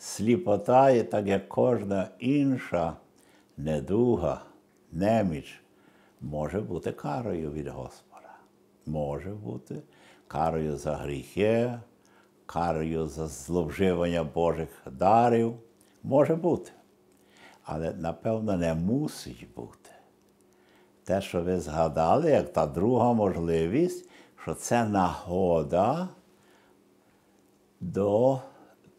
сліпота, є так як кожна інша недуга, неміч, може бути карою від Господа. Може бути карою за гріхи, карою за зловживання Божих дарів. Може бути. Але, напевно, не мусить бути. Те, що ви згадали, як та друга можливість, що це нагода до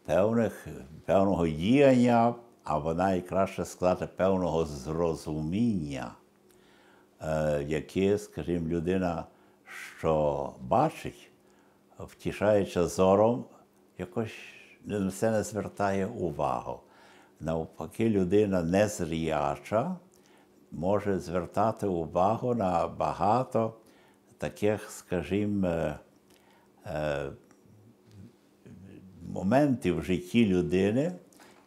певних, певного діяння, або найкраще сказати, певного зрозуміння, е, яке, скажімо, людина, що бачить, втішаючи зором, якось на це не звертає увагу. Навпаки, людина незряча може звертати увагу на багато таких, скажімо, е, е, в житті людини,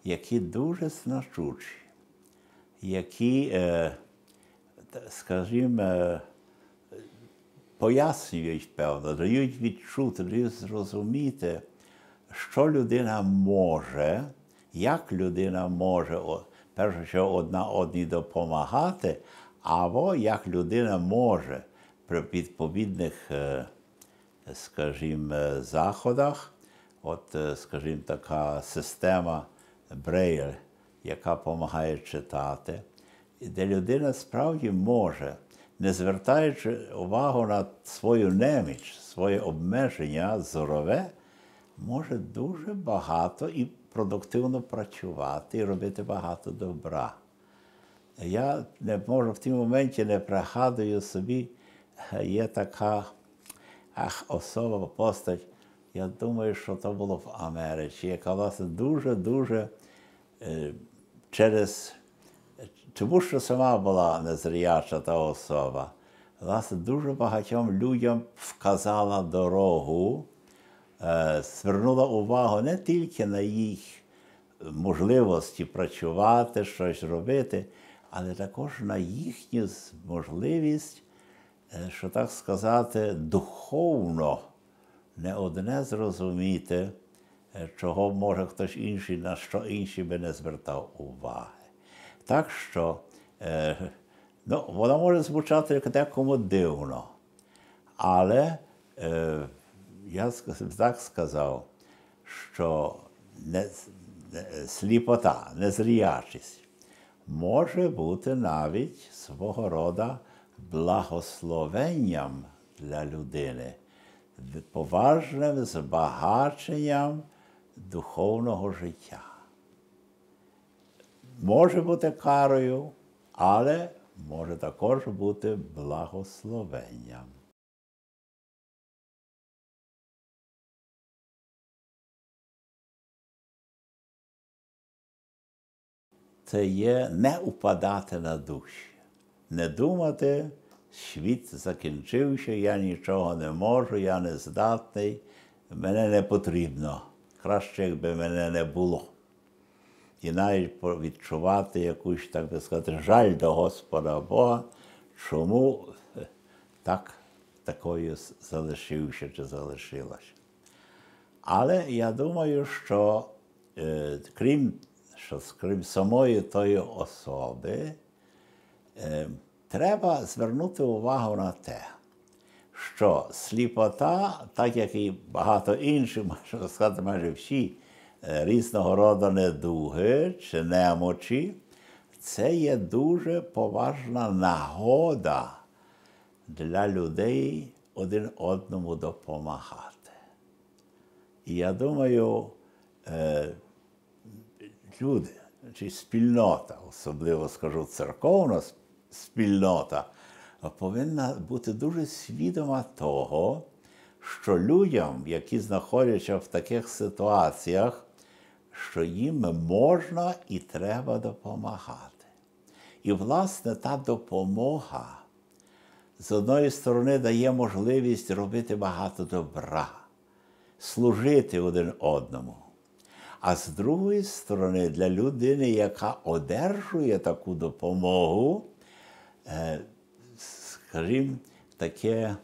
які дуже значучі, які, е, скажімо, пояснюють, певно, дають відчути, дають зрозуміти, що людина може, як людина може, перше, що одна одній допомагати, або як людина може при відповідних, е, скажімо, заходах, от, е, скажімо, така система Брейль, яка допомагає читати, де людина справді може не звертаючи увагу на свою неміч, своє обмеження зорове, може дуже багато і продуктивно працювати і робити багато добра. Я не можу в тій моменті не пригадую собі, є така ах, особа, постать. Я думаю, що то було в Америці, яка власне дуже-дуже через тому що сама була незряча та особа, власне, дуже багатьом людям вказала дорогу, е, звернула увагу не тільки на їх можливості працювати, щось робити, але також на їхню можливість, е, що так сказати, духовно не одне зрозуміти, е, чого може хтось інший, на що інший би не звертав уваги. Так що е, ну, вона може звучати як декому дивно. Але е, я так сказав, що не, не, сліпота, незрячість може бути навіть свого роду благословенням для людини, поважним збагаченням духовного життя може бути карою, але може також бути благословенням. Це є не упадати на душі, не думати, світ закінчився, я нічого не можу, я не здатний, мене не потрібно. Краще, якби мене не було і навіть відчувати якусь, так би сказати, жаль до Господа Бога, чому так такою залишився чи залишилася. Але я думаю, що е, крім що, крім самої тої особи, е, треба звернути увагу на те, що сліпота, так як і багато інших, можна сказати, майже всі Е, різного роду недуги чи немочі, це є дуже поважна нагода для людей один одному допомагати. І я думаю, е, люди чи спільнота, особливо скажу церковна спільнота, повинна бути дуже свідома того, що людям, які знаходяться в таких ситуаціях, що їм можна і треба допомагати. І, власне, та допомога з одної сторони дає можливість робити багато добра, служити один одному. А з другої сторони, для людини, яка одержує таку допомогу, скажімо, таке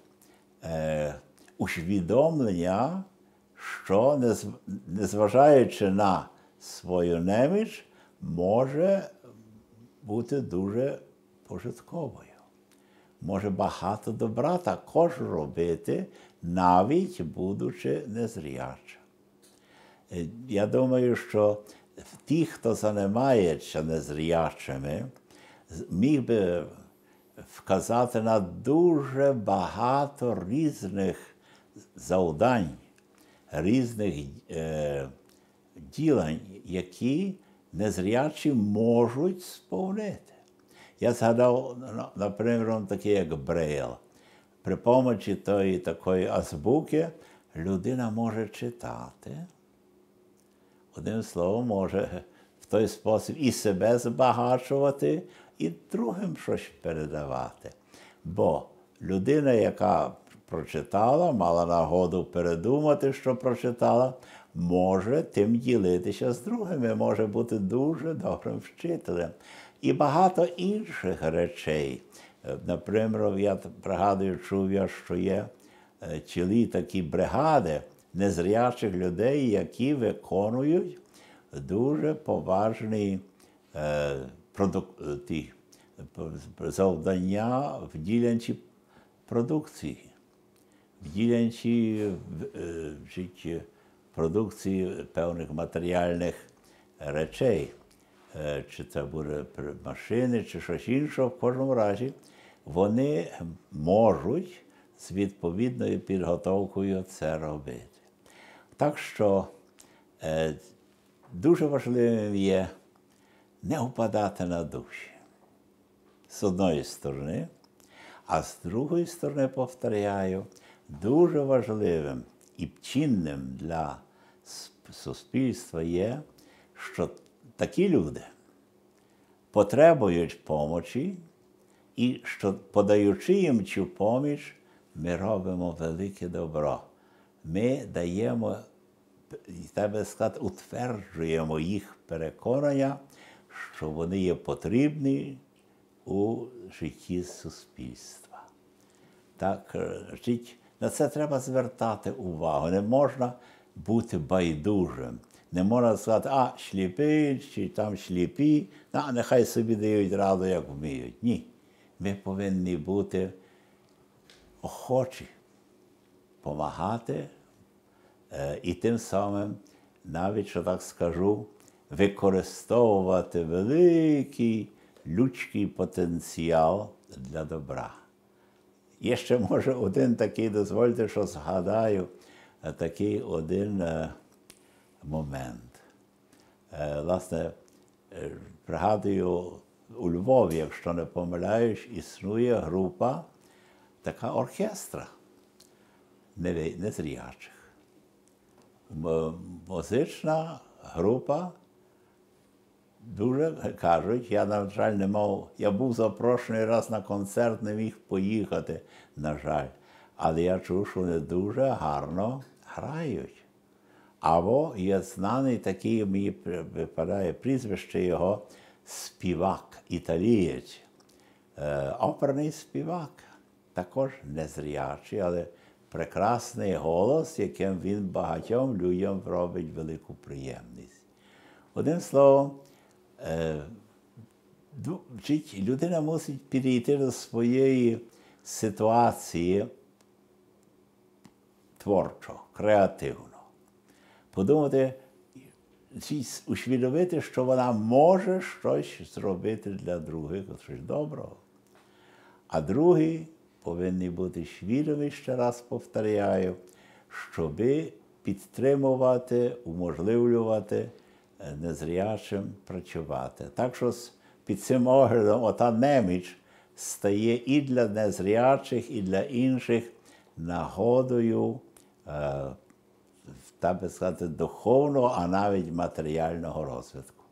е, усвідомлення що, незважаючи на свою неміч може бути дуже пожитковою. Може багато добра також робити, навіть будучи незрячим. Е, Я думаю, що ті, хто займається незрячими, міг би вказати на дуже багато різних завдань, різних е, ділень, які незрячі можуть сповнити. Я згадав, наприклад, таке, як Брейл. При помочі тої такої азбуки людина може читати. Одним словом, може в той спосіб і себе збагачувати, і другим щось передавати. Бо людина, яка прочитала, мала нагоду передумати, що прочитала, може тим ділитися з другими, може бути дуже добрим вчителем. І багато інших речей. Наприклад, я пригадую, чув я, що є цілі такі бригади незрячих людей, які виконують дуже поважні е. Ті, завдання в ділянці продукції, в ділянці е, житті продукції певних матеріальних речей. Е, чи це буде машини, чи щось інше, в кожному разі, вони можуть з відповідною підготовкою це робити. Так що е, дуже важливим є не впадати на душі. З одної сторони, а з другої сторони, повторяю, дуже важливим і чинним для суспільства є, що такі люди потребують помочі, і що, подаючи їм цю поміч, ми робимо велике добро. Ми даємо, тебе сказати, утверджуємо їх переконання, що вони є потрібні у житті суспільства. Так, на це треба звертати увагу. Не можна бути байдужим. Не можна сказати, а сліпий, чи там сліпі, а нехай собі дають раду, як вміють. Ні. Ми повинні бути охочі допомагати е, і тим самим, навіть що так скажу, використовувати великий людський потенціал для добра. Є ще, може, один такий, дозвольте, що згадаю, е, такий один е, момент. Власне, пригадую, у Львові, якщо не помиляюсь, існує група, така оркестра незрячих. Музична група, дуже кажуть, я, на жаль, не мав, я був запрошений раз на концерт, не міг поїхати, на жаль. Але я чув, що вони дуже гарно грають. Або є знаний такий, мені випадає прізвище його співак, італієць, е, оперний співак, також незрячий, але прекрасний голос, яким він багатьом людям робить велику приємність. Одним словом, людина мусить підійти до своєї ситуації творчо, креативно. Подумати, усвідомити, що вона може щось зробити для других, щось доброго. А другі повинні бути свідомі, ще раз повторяю, щоби підтримувати, уможливлювати е, незрячим працювати. Так що під цим оглядом ота неміч стає і для незрячих, і для інших нагодою. так та би сказати, духовного, а навіть матеріального розвитку.